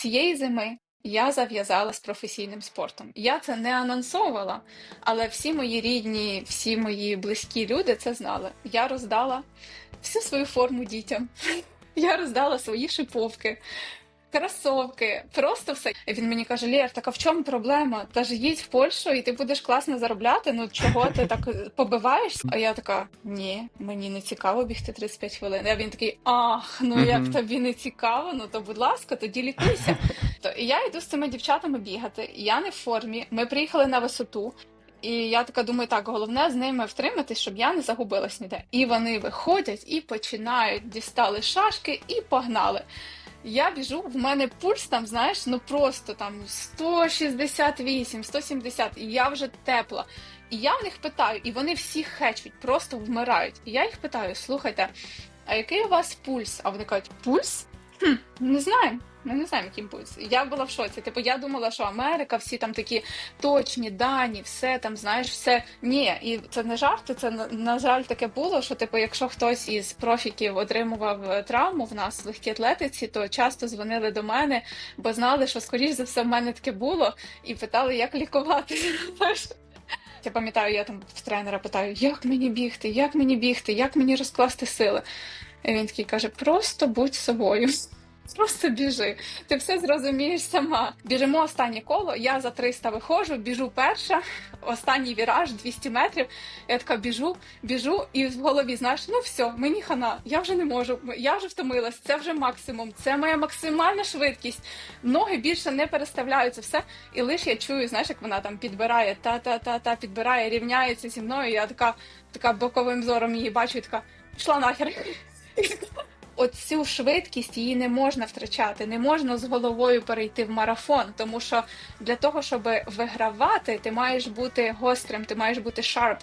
Цієї зими я зав'язала з професійним спортом. Я це не анонсовувала, але всі мої рідні, всі мої близькі люди це знали. Я роздала всю свою форму дітям. Я роздала свої шиповки, кросовки, просто все. І він мені каже: Лєр, так а в чому проблема? Каже, їдь в Польщу і ти будеш класно заробляти. Ну чого ти так побиваєшся? А я така: ні, мені не цікаво бігти 35 хвилин. А він такий: ах, ну як тобі не цікаво, ну то будь ласка, тоді лікуйся. То і я йду з цими дівчатами бігати. Я не в формі. Ми приїхали на висоту. І я така думаю, так, головне з ними втриматись, щоб я не загубилась ніде. І вони виходять і починають, дістали шашки і погнали. Я біжу, в мене пульс там, знаєш, ну просто там 168, 170, і я вже тепла. І я в них питаю, і вони всі хечуть, просто вмирають. І я їх питаю: слухайте, а який у вас пульс? А вони кажуть, пульс? Хм, не знаю. Ми не знаємо, який пульс. Я була в шоці. Типу, я думала, що Америка, всі там такі точні дані, все там, знаєш, все. Ні, і це не жарти. Це на, жаль таке було. Що типу, якщо хтось із профіків отримував е, травму в нас в легкій атлетиці, то часто дзвонили до мене, бо знали, що скоріш за все в мене таке було, і питали, як лікувати. Я пам'ятаю, я там в тренера питаю, як мені бігти, як мені бігти, як мені розкласти сили. І він такий каже: просто будь собою. Просто біжи, ти все зрозумієш сама. Біжимо останнє коло. Я за 300 виходжу, біжу перша, останній віраж 200 метрів. Я така біжу, біжу, і в голові знаєш, ну все, мені хана, я вже не можу, я вже втомилась, це вже максимум, це моя максимальна швидкість. Ноги більше не переставляються, все. І лише я чую, знаєш, як вона там підбирає, та-та-та-та, підбирає, рівняється зі мною. Я така, така боковим зором її бачу, і така пішла нахер. Оцю швидкість її не можна втрачати, не можна з головою перейти в марафон, тому що для того, щоб вигравати, ти маєш бути гострим, ти маєш бути sharp.